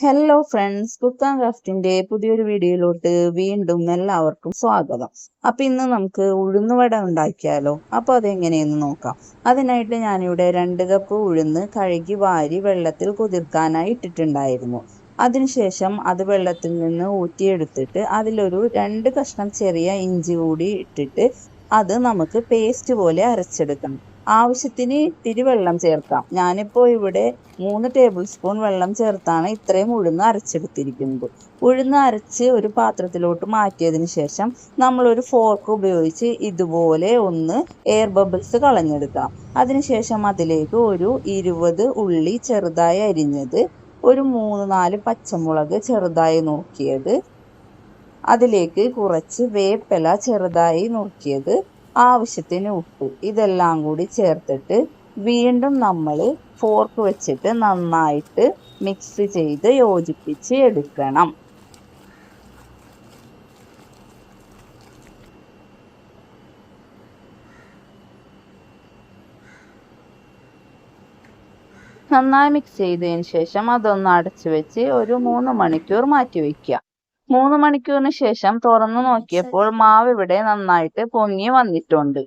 Hello friends cook and ക്രാഫ്റ്റിന്റെ പുതിയൊരു വീഡിയോയിലോട്ട് വീണ്ടും എല്ലാവർക്കും സ്വാഗതം. അപ്പൊ ഇന്ന് നമുക്ക് ഉഴുന്നുവട ഉണ്ടാക്കിയാലോ? അപ്പൊ അതെങ്ങനെയെന്ന് നോക്കാം. അതിനായിട്ട് ഞാനിവിടെ രണ്ട് കപ്പ് ഉഴുന്ന് കഴുകി വാരി വെള്ളത്തിൽ കുതിർക്കാനായി ഇട്ടിട്ടുണ്ടായിരുന്നു. അതിനുശേഷം അത് വെള്ളത്തിൽ നിന്ന് ഊറ്റിയെടുത്തിട്ട് അതിലൊരു രണ്ട് കഷ്ണം ചെറിയ ഇഞ്ചി കൂടി ഇട്ടിട്ട് അത് നമുക്ക് പേസ്റ്റ് പോലെ അരച്ചെടുക്കണം. ആവശ്യത്തിന് ഇത്തിരി വെള്ളം ചേർക്കാം. ഞാനിപ്പോൾ ഇവിടെ മൂന്ന് ടേബിൾ സ്പൂൺ വെള്ളം ചേർത്താണ് ഇത്രയും ഉഴുന്ന് അരച്ചെടുത്തിരിക്കുന്നത്. ഉഴുന്ന് അരച്ച് ഒരു പാത്രത്തിലോട്ട് മാറ്റിയതിന് ശേഷം നമ്മളൊരു ഫോർക്ക് ഉപയോഗിച്ച് ഇതുപോലെ ഒന്ന് എയർ ബബിൾസ് കളഞ്ഞെടുക്കാം. അതിനുശേഷം അതിലേക്ക് ഒരു ഇരുപത് ഉള്ളി ചെറുതായി അരിഞ്ഞത് ഒരു മൂന്ന് നാല് പച്ചമുളക് ചെറുതായി നുറുക്കിയത് അതിലേക്ക് കുറച്ച് വേപ്പില ചെറുതായി നുറുക്കിയത് ആവശ്യത്തിന് ഉപ്പ്. ഇതെല്ലാം കൂടി ചേർത്തിട്ട് വീണ്ടും നമ്മൾ ഫോർക്ക് വെച്ചിട്ട് നന്നായിട്ട് മിക്സ് ചെയ്ത് യോജിപ്പിച്ച് എടുക്കണം. നന്നായി മിക്സ് ചെയ്തതിന് ശേഷം അതൊന്ന് അടച്ചു വെച്ച് ഒരു മൂന്ന് മണിക്കൂർ മാറ്റി വയ്ക്കുക മൂന്ന് മണിക്കൂറിന് ശേഷം തുറന്നു നോക്കിയപ്പോൾ മാവ് ഇവിടെ നന്നായിട്ട് പൊങ്ങി വന്നിട്ടുണ്ട്.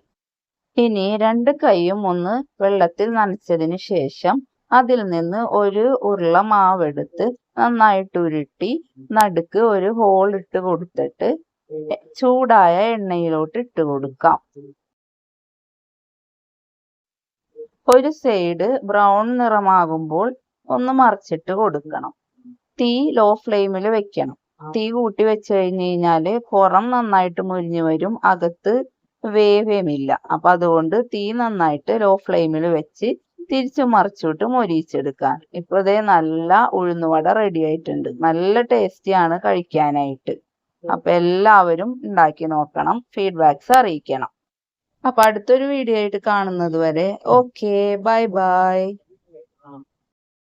ഇനി രണ്ട് കൈയും ഒന്ന് വെള്ളത്തിൽ നനച്ചതിന് ശേഷം അതിൽ നിന്ന് ഒരു ഉരുള മാവെടുത്ത് നന്നായിട്ട് ഉരുട്ടി നടുക്ക് ഒരു ഹോൾ ഇട്ട് കൊടുത്തിട്ട് ചൂടായ എണ്ണയിലോട്ട് ഇട്ട് കൊടുക്കാം. ഒരു സൈഡ് ബ്രൗൺ നിറമാകുമ്പോൾ ഒന്ന് മറിച്ചിട്ട് കൊടുക്കണം. തീ ലോ ഫ്ലെയിമിൽ വെക്കണം. തീ കൂട്ടി വെച്ച് കഴിഞ്ഞ് കഴിഞ്ഞാൽ പുറം നന്നായിട്ട് മുരിഞ്ഞു വരും അകത്ത് വേവേമില്ല. അപ്പൊ അതുകൊണ്ട് തീ നന്നായിട്ട് ലോ ഫ്ലെയിമിൽ വെച്ച് തിരിച്ചു മറിച്ചിട്ട് മൊരിയിച്ചെടുക്കാൻ ഇപ്പൊ ഇതേ നല്ല ഉഴുന്നുവട റെഡി ആയിട്ടുണ്ട്. നല്ല ടേസ്റ്റിയാണ് കഴിക്കാനായിട്ട്. അപ്പൊ എല്ലാവരും ഉണ്ടാക്കി നോക്കണം ഫീഡ്ബാക്സ് അറിയിക്കണം. അപ്പൊ അടുത്തൊരു വീഡിയോ ആയിട്ട് കാണുന്നത് വരെ ഓക്കെ ബൈ ബൈ